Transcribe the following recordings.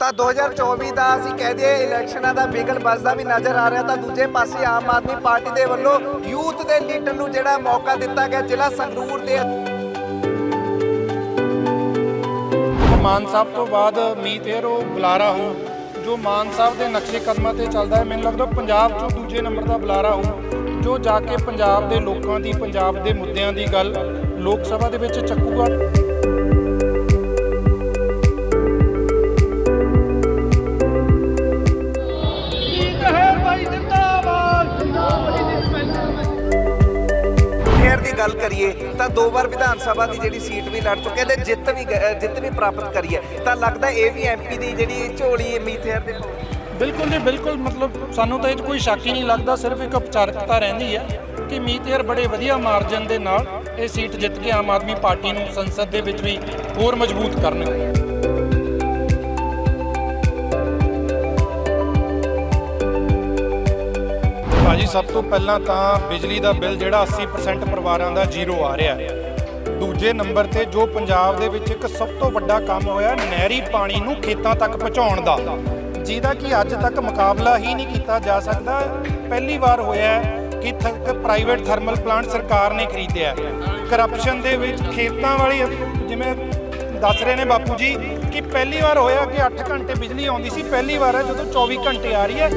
ਤਾਂ 2024 ਦਾ ਅਸੀਂ ਕਹਿ ਦਈਏ ਇਲੈਕਸ਼ਨਾਂ ਦਾ ਬਿਗਲ ਵੱਜਦਾ ਵੀ ਨਜ਼ਰ ਆ ਰਿਹਾ ਤਾਂ ਦੂਜੇ ਪਾਸੇ ਆਮ ਆਦਮੀ ਪਾਰਟੀ ਦੇ ਵੱਲੋਂ ਯੂਥ ਦੇ ਲੀਡਰ ਨੂੰ ਜਿਹੜਾ ਮੌਕਾ ਦਿੱਤਾ ਗਿਆ ਜ਼ਿਲ੍ਹਾ ਸੰਗਰੂਰ ਦੇ ਮਾਨ ਸਾਹਿਬ ਤੋਂ ਬਾਅਦ ਮੀਤ ਏਅਰ ਉਹ ਬੁਲਾਰਾ ਹੋ। ਜੋ ਮਾਨ ਸਾਹਿਬ ਦੇ ਨਕਸ਼ੇ ਕਦਮਾਂ ਤੇ ਚੱਲਦਾ ਹੈ, ਮੈਨੂੰ ਲੱਗਦਾ ਪੰਜਾਬ 'ਚੋਂ ਦੂਜੇ ਨੰਬਰ ਦਾ ਬੁਲਾਰਾ ਹੋ। ਜੋ ਜਾ ਕੇ ਪੰਜਾਬ ਦੇ ਲੋਕਾਂ ਦੀ, ਪੰਜਾਬ ਦੇ ਮੁੱਦਿਆਂ ਦੀ ਗੱਲ ਲੋਕ ਸਭਾ ਦੇ ਵਿੱਚ ਚੱਕੂਗਾ। ਗੱਲ ਕਰੀਏ ਤਾਂ ਦੋ ਵਾਰ ਵਿਧਾਨ ਸਭਾ ਦੀ ਜਿਹੜੀ ਸੀਟ ਵੀ ਲੜ ਚੁੱਕੇ ਤੇ ਜਿੱਤ ਵੀ ਗ- ਜਿੱਤ ਵੀ ਪ੍ਰਾਪਤ ਕਰੀ ਹੈ। ਤਾਂ ਲੱਗਦਾ ਇਹ ਵੀ ਐਮਪੀ ਦੀ ਜਿਹੜੀ ਝੋਲੀ ਮੀਥੇਰ ਦੇ ਕੋਲ। ਬਿਲਕੁਲ ਜੀ, ਬਿਲਕੁਲ। ਮਤਲਬ ਸਾਨੂੰ ਤਾਂ ਇਹ 'ਚ ਕੋਈ ਸ਼ੱਕ ਹੀ ਨਹੀਂ ਲੱਗਦਾ, ਸਿਰਫ ਇੱਕ ਉਪਚਾਰਕਤਾ ਰਹਿੰਦੀ ਹੈ ਕਿ ਮੀਤ ਯਾਰ ਬੜੇ ਵਧੀਆ ਮਾਰਜਨ ਦੇ ਨਾਲ ਇਹ ਸੀਟ ਜਿੱਤ ਕੇ ਆਮ ਆਦਮੀ ਪਾਰਟੀ ਨੂੰ ਸੰਸਦ ਦੇ ਵਿੱਚ ਵੀ ਹੋਰ ਮਜ਼ਬੂਤ ਕਰਨਗੇ। ਭਾਜੀ ਸਭ ਤੋਂ ਪਹਿਲਾਂ ਤਾਂ ਬਿਜਲੀ ਦਾ ਬਿੱਲ ਜਿਹੜਾ 80% ਪਰਿਵਾਰਾਂ ਦਾ ਜ਼ੀਰੋ ਆ ਰਿਹਾ ਹੈ। ਦੂਜੇ ਨੰਬਰ ਤੇ ਜੋ ਪੰਜਾਬ ਦੇ ਵਿੱਚ ਇੱਕ ਸਭ ਤੋਂ ਵੱਡਾ ਕੰਮ ਹੋਇਆ ਨਹਿਰੀ ਪਾਣੀ ਨੂੰ ਖੇਤਾਂ ਤੱਕ ਪਹੁੰਚਾਉਣ ਦਾ, ਜਿਹਦਾ ਕਿ ਅੱਜ ਤੱਕ ਮੁਕਾਬਲਾ ਹੀ ਨਹੀਂ ਕੀਤਾ ਜਾ ਸਕਦਾ। ਪਹਿਲੀ ਵਾਰ ਹੋਇਆ ਕਿ ਥ- ਪ੍ਰਾਈਵੇਟ ਥਰਮਲ ਪਲਾਂਟ ਸਰਕਾਰ ਨੇ ਖਰੀਦਿਆ ਕਰਪਸ਼ਨ ਦੇ ਵਿੱਚ ਖੇਤਾਂ ਵਾਲੀ, ਜਿਵੇਂ ਦੱਸ ਰਹੇ ਨੇ ਬਾਪੂ ਜੀ, ਕਿ ਪਹਿਲੀ ਵਾਰ ਹੋਇਆ ਕਿ 8 ਘੰਟੇ ਬਿਜਲੀ ਆਉਂਦੀ ਸੀ, ਪਹਿਲੀ ਵਾਰ ਹੈ ਜਦੋਂ 24 ਘੰਟੇ ਆ ਰਹੀ ਹੈ।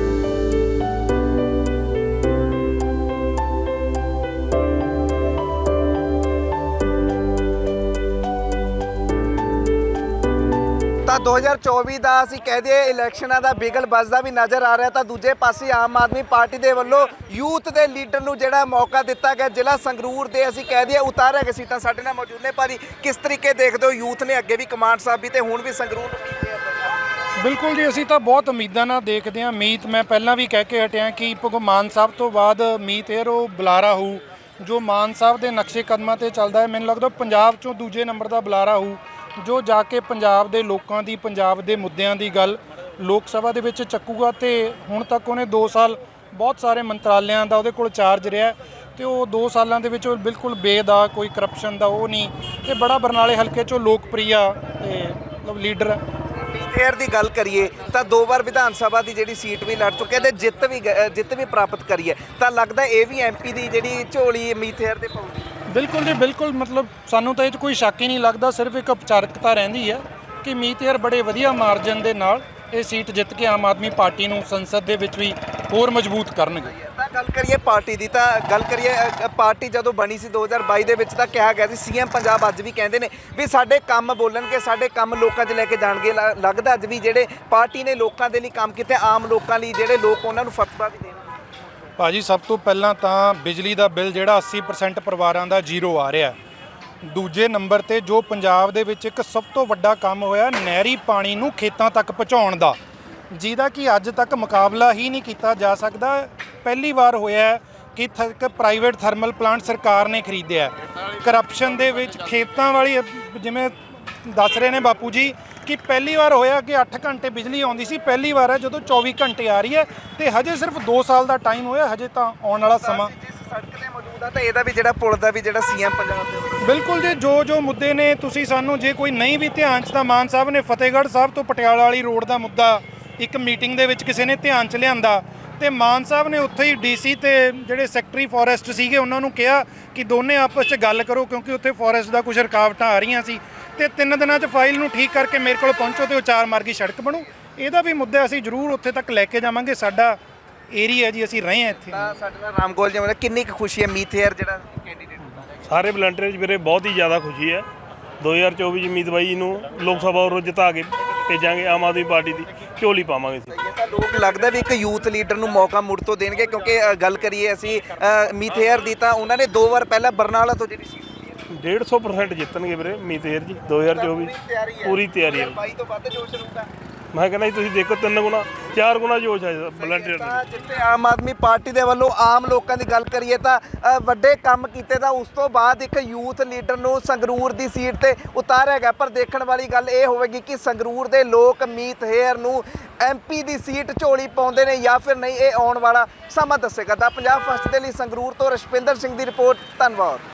ਤਾਂ 2024 ਦਾ ਅਸੀਂ ਕਹਿ ਦਈਏ ਇਲੈਕਸ਼ਨਾਂ ਦਾ ਬਿਗਲ ਵੱਜਦਾ ਵੀ ਨਜ਼ਰ ਆ ਰਿਹਾ ਤਾਂ ਦੂਜੇ ਪਾਸੇ ਆਮ ਆਦਮੀ ਪਾਰਟੀ ਦੇ ਵੱਲੋਂ ਯੂਥ ਦੇ ਲੀਡਰ ਨੂੰ ਜਿਹੜਾ ਮੌਕਾ ਦਿੱਤਾ ਗਿਆ, ਜ਼ਿਲ੍ਹਾ ਸੰਗਰੂਰ ਦੇ ਅਸੀਂ ਕਹਿ ਦਈਏ ਉਤਾਰਿਆ ਗਿਆ ਸੀਟਾਂ ਸਾਡੇ ਨਾਲ ਮੌਜੂਦ ਨੇ। ਭਾਜੀ, ਕਿਸ ਤਰੀਕੇ ਦੇਖਦੇ ਹੋ ਯੂਥ ਨੇ ਅੱਗੇ ਵੀ ਕਮਾਂਡ ਸਾਹਿਬ ਵੀ ਤੇ ਹੁਣ ਵੀ ਸੰਗਰੂਰ ਨੂੰ ਕੀਤੇ ਆ ਬਿਲਕੁਲ ਜੀ, ਅਸੀਂ ਤਾਂ ਬਹੁਤ ਉਮੀਦਾਂ ਨਾਲ ਦੇਖਦੇ ਹਾਂ ਮੀਤ। ਮੈਂ ਪਹਿਲਾਂ ਵੀ ਕਹਿ ਕੇ ਹਟਿਆ ਕਿ ਭਗਵਾਨ ਸਾਹਿਬ ਤੋਂ ਬਾਅਦ ਮੀਤ ਏਅਰ ਉਹ ਬੁਲਾਰਾ ਹੋਊ, ਜੋ ਮਾਨ ਸਾਹਿਬ ਦੇ ਨਕਸ਼ੇ ਕਦਮਾਂ ਤੇ ਚੱਲਦਾ ਹੈ। ਮੈਨੂੰ ਲੱਗਦਾ ਪੰਜਾਬ 'ਚੋਂ ਦੂਜੇ ਨੰਬਰ ਦਾ ਬੁਲਾਰਾ ਹੋਊ। ਜੋ ਜਾ ਕੇ ਪੰਜਾਬ ਦੇ ਲੋਕਾਂ ਦੀ, ਪੰਜਾਬ ਦੇ ਮੁੱਦਿਆਂ ਦੀ ਗੱਲ ਲੋਕ ਸਭਾ ਦੇ ਵਿੱਚ ਚੱਕੂਗਾ ਤੇ ਹੁਣ ਤੱਕ ਉਹਨੇ 2 ਸਾਲ ਬਹੁਤ ਸਾਰੇ ਮੰਤਰਾਲਿਆਂ ਦਾ ਉਹਦੇ ਕੋਲ ਚਾਰਜ ਰਿਹਾ ਤੇ ਉਹ 2 ਸਾਲਾਂ ਦੇ ਵਿੱਚ ਉਹ ਬਿਲਕੁਲ ਬੇਦਾ ਕੋਈ ਕਰਪਸ਼ਨ ਦਾ ਉਹ ਨਹੀਂ ਤੇ ਬੜਾ ਬਰਨਾਲੇ ਹਲਕੇ 'ਚੋਂ ਲੋਕਪ੍ਰਿਆ ਤੇ ਮਤਲਬ ਲੀਡਰ ਹੈ। ਫੇਰ ਦੀ ਗੱਲ ਕਰੀਏ ਤਾਂ ਦੋ ਵਾਰ ਵਿਧਾਨ ਸਭਾ ਦੀ ਜਿਹੜੀ ਸੀਟ ਵੀ ਲੜ ਚੁੱਕੇ ਤੇ ਜਿੱਤ ਵੀ ਗ- ਜਿੱਤ ਵੀ ਪ੍ਰਾਪਤ ਕਰੀ ਹੈ। ਤਾਂ ਲੱਗਦਾ ਇਹ ਵੀ ਐਮਪੀ ਦੀ ਜਿਹੜੀ ਝੋਲੀ ਮੀਥੇਰ ਦੇ ਪਾਉਂਦੀ ਬਿਲਕੁਲ ਜੀ ਬਿਲਕੁਲ। ਮਤਲਬ ਸਾਨੂੰ ਤਾਂ ਇਹ 'ਚ ਕੋਈ ਸ਼ੱਕ ਹੀ ਨਹੀਂ ਲੱਗਦਾ ਸਿਰਫ ਇੱਕ ਉਪਚਾਰਕਤਾ ਰਹਿੰਦੀ ਹੈ ਕਿ ਮੀਤ ਯਾਰ ਬੜੇ ਵਧੀਆ ਮਾਰਜਨ ਦੇ ਨਾਲ ਇਹ ਸੀਟ ਜਿੱਤ ਕੇ ਆਮ ਆਦਮੀ ਪਾਰਟੀ ਨੂੰ ਸੰਸਦ ਦੇ ਵਿੱਚ ਵੀ ਹੋਰ ਮਜ਼ਬੂਤ ਕਰਨਗੇ। ਤਾਂ ਗੱਲ ਕਰੀਏ ਪਾਰਟੀ ਦੀ ਤਾਂ ਗੱਲ ਕਰੀਏ ਅ, ਪਾਰਟੀ ਜਦੋਂ ਬਣੀ ਸੀ 2022 ਦੇ ਵਿੱਚ ਤਾਂ ਕਿਹਾ ਗਿਆ ਸੀ ਸੀਐਮ ਪੰਜਾਬ ਅੱਜ ਵੀ ਕਹਿੰਦੇ ਨੇ ਵੀ ਸਾਡੇ ਕੰਮ ਬੋਲਣਗੇ ਸਾਡੇ ਕੰਮ ਲੋਕਾਂ 'ਚ ਲੈ ਕੇ ਜਾਣਗੇ। ਲ- ਲੱਗਦਾ ਅੱਜ ਵੀ ਜਿਹੜੇ ਪਾਰਟੀ ਨੇ ਲੋਕਾਂ ਦੇ ਲਈ ਕੰਮ ਕੀਤੇ ਆਮ ਲੋਕਾਂ ਲਈ ਜਿਹੜੇ ਲੋਕ ਉਹਨਾਂ ਨੂੰ ਫਤਵਾ ਵੀ ਦੇ ਭਾਜੀ, ਸਭ ਤੋਂ ਪਹਿਲਾਂ ਤਾਂ ਬਿਜਲੀ ਦਾ ਬਿੱਲ ਜਿਹੜਾ 80% ਪਰਿਵਾਰਾਂ ਦਾ ਜ਼ੀਰੋ ਆ ਰਿਹਾ ਦੂਜੇ ਨੰਬਰ ਤੇ ਜੋ ਪੰਜਾਬ ਦੇ ਵਿੱਚ ਇੱਕ ਸਭ ਤੋਂ ਵੱਡਾ ਕੰਮ ਹੋਇਆ ਨਹਿਰੀ ਪਾਣੀ ਨੂੰ ਖੇਤਾਂ ਤੱਕ ਪਹੁੰਚਾਉਣ ਦਾ। ਜਿਹਦਾ ਕਿ ਅੱਜ ਤੱਕ ਮੁਕਾਬਲਾ ਹੀ ਨਹੀਂ ਕੀਤਾ ਜਾ ਸਕਦਾ। ਪਹਿਲੀ ਵਾਰ ਹੋਇਆ ਕਿ ਥ- ਪ੍ਰਾਈਵੇਟ ਥਰਮਲ ਪਲਾਂਟ ਸਰਕਾਰ ਨੇ ਖਰੀਦਿਆ ਕਰਪਸ਼ਨ ਦੇ ਵਿੱਚ ਖੇਤਾਂ ਵਾਲੀ, ਜਿਵੇਂ ਦੱਸ ਰਹੇ ਨੇ ਬਾਪੂ ਜੀ ਕਿ ਪਹਿਲੀ ਵਾਰ ਹੋਇਆ ਕਿ 8 ਘੰਟੇ ਬਿਜਲੀ ਆਉਂਦੀ ਸੀ ਪਹਿਲੀ ਵਾਰ ਹੈ ਜਦੋਂ 24 ਘੰਟੇ ਆ ਰਹੀ ਹੈ ਤੇ ਹਜੇ ਸਿਰਫ 2 ਸਾਲ ਦਾ ਟਾਈਮ ਹੋਇਆ ਹਜੇ ਤਾਂ ਆਉਣ ਵਾਲਾ ਸਮਾਂ। ਸੜਕ ਤੇ ਮੌਜੂਦ ਆ ਤਾਂ ਇਹਦਾ ਵੀ ਜਿਹੜਾ ਪੁਲ ਦਾ ਵੀ ਜਿਹੜਾ ਸੀਐਮ ਪੰਜਾਬ ਦੇ ਬਿਲਕੁਲ ਜੀ ਜੋ ਜੋ ਮੁੱਦੇ ਨੇ ਤੁਸੀਂ ਸਾਨੂੰ ਜੇ ਕੋਈ ਨਹੀਂ ਵੀ ਧਿਆਨ 'ਚ ਤਾਂ ਮਾਨ ਸਾਹਿਬ ਨੇ ਫਤਿਹਗੜ੍ਹ ਸਾਹਿਬ ਤੋਂ ਪਟਿਆਲਾ ਵਾਲੀ ਰੋਡ ਦਾ ਮੁੱਦਾ ਇੱਕ ਮੀਟਿੰਗ ਦੇ ਵਿੱਚ ਕਿਸੇ ਨੇ ਧਿਆਨ 'ਚ ਲਿਆਂਦਾ ਤੇ ਮਾਨ ਸਾਹਿਬ ਨੇ ਉੱਥੇ ਹੀ ਡੀਸੀ ਤੇ ਜਿਹੜੇ ਸੈਕਟਰੀ ਫੋਰੈਸਟ ਸੀਗੇ ਉਹਨਾਂ ਨੂੰ ਕਿਹਾ ਕਿ ਦੋਨੇ ਆਪਸ 'ਚ ਗੱਲ ਕਰੋ ਕਿਉਂਕਿ ਉੱਥੇ ਫੋਰੈਸਟ ਦਾ ਕੁਝ ਰੁਕਾਵਟਾਂ ਆ ਰਹੀਆਂ ਸੀ। ਤੇ ਤਿੰਨ ਦਿਨਾਂ 'ਚ ਫਾਈਲ ਨੂੰ ਠੀਕ ਕਰਕੇ ਮੇਰੇ ਕੋਲ ਪਹੁੰਚੋ ਤੇ ਉਹ ਚਾਰ ਮਾਰਗੀ ਸੜਕ ਬਣੂ। ਇਹਦਾ ਵੀ ਮੁੱਦਾ ਅਸੀਂ ਜ਼ਰੂਰ ਉੱਥੇ ਤੱਕ ਲੈ ਕੇ ਜਾਵਾਂਗੇ। ਸਾਡਾ ਏਰੀਆ ਜੀ ਅਸੀਂ ਰਹੇ ਹਾਂ ਇੱਥੇ। ਤਾਂ ਸਾਡੇ ਨਾਲ ਰਾਮਗੋਲ ਜੀ ਨੇ ਕਿੰਨੀ ਕੁ ਖੁਸ਼ੀ ਹੈ ਮੀਥੇਰ ਜਿਹੜਾ ਕੈਂਡੀਡੇਟ ਸਾਰੇ ਵਲੰਟੀਅਰਜ਼ ਵੀਰੇ ਬਹੁਤ ਹੀ ਜ਼ਿਆਦਾ ਖੁਸ਼ੀ ਹੈ। 2024 ਚ ਮੀਤ ਬਾਈ ਜੀ ਨੂੰ ਲੋਕ ਸਭਾ ਉਹ ਜਿਤਾ ਕੇ ਭੇਜਾਂਗੇ ਆਮ ਆਦਮੀ ਪਾਰਟੀ ਦੀ। ਝੋਲੀ ਪਾਵਾਂਗੇ ਅਸੀਂ। ਇਹ ਤਾਂ ਲੋਕ ਲੱਗਦਾ ਵੀ ਇੱਕ ਯੂਥ ਲੀਡਰ ਨੂੰ ਮੌਕਾ ਮੁੜ ਤੋਂ ਦੇਣਗੇ ਕਿਉਂਕਿ ਅ, ਗੱਲ ਕਰੀਏ ਅਸੀਂ ਅ, ਮੀਥੇਰ ਦੀ ਤਾਂ ਉਹਨਾਂ ਨੇ ਦੋ ਵਾਰ ਪਹਿਲਾਂ ਬਰਨਾਲਾ ਤੋਂ ਜਿਹੜੀ ਸੀਟ 150% ਜਿੱਤਣਗੇ ਵੀਰੇ ਮੀਤੇਰ ਜੀ 2024 ਤਿਆਰੀ ਹੈ। ਪੂਰੀ ਤਿਆਰੀ ਹੈ। 22 ਤੋਂ ਵੱਧ ਜੋਸ਼ ਰਹੂਗਾ। ਮੈਂ ਕਹਿੰਦਾ ਜੀ ਤੁਸੀਂ ਦੇਖੋ ਤਿੰਨ ਗੁਣਾ ਚਾਰ ਗੁਣਾ ਜੋਸ਼ ਹੈ ਵਲੰਟੀਅਰ ਤਾਂ ਜਿੱਥੇ ਆਮ ਆਦਮੀ ਪਾਰਟੀ ਦੇ ਵੱਲੋਂ ਆਮ ਲੋਕਾਂ ਦੀ ਗੱਲ ਕਰੀਏ ਤਾਂ ਵੱਡੇ ਕੰਮ ਕੀਤੇ ਤਾਂ ਉਸ ਤੋਂ ਬਾਅਦ ਇੱਕ ਯੂਥ ਲੀਡਰ ਨੂੰ ਸੰਗਰੂਰ ਦੀ ਸੀਟ ਤੇ ਉਤਾਰਿਆ ਗਿਆ। ਪਰ ਦੇਖਣ ਵਾਲੀ ਗੱਲ ਇਹ ਹੋਵੇਗੀ ਕਿ ਸੰਗਰੂਰ ਦੇ ਲੋਕ ਮੀਤ ਹੇਅਰ ਨੂੰ ਐਮਪੀ ਦੀ ਸੀਟ ਝੋਲੀ ਪਾਉਂਦੇ ਨੇ ਜਾਂ ਫਿਰ ਨਹੀਂ ਇਹ ਆਉਣ ਵਾਲਾ ਸਮਾਂ ਦੱਸੇਗਾ। ਤਾਂ ਪੰਜਾਬ ਫਸਟ ਦੇ ਲਈ ਸੰਗਰੂਰ ਤੋਂ ਰਸ਼ਪਿੰਦਰ ਸਿੰਘ ਦੀ ਰਿਪੋਰਟ ਧੰਨਵਾਦ।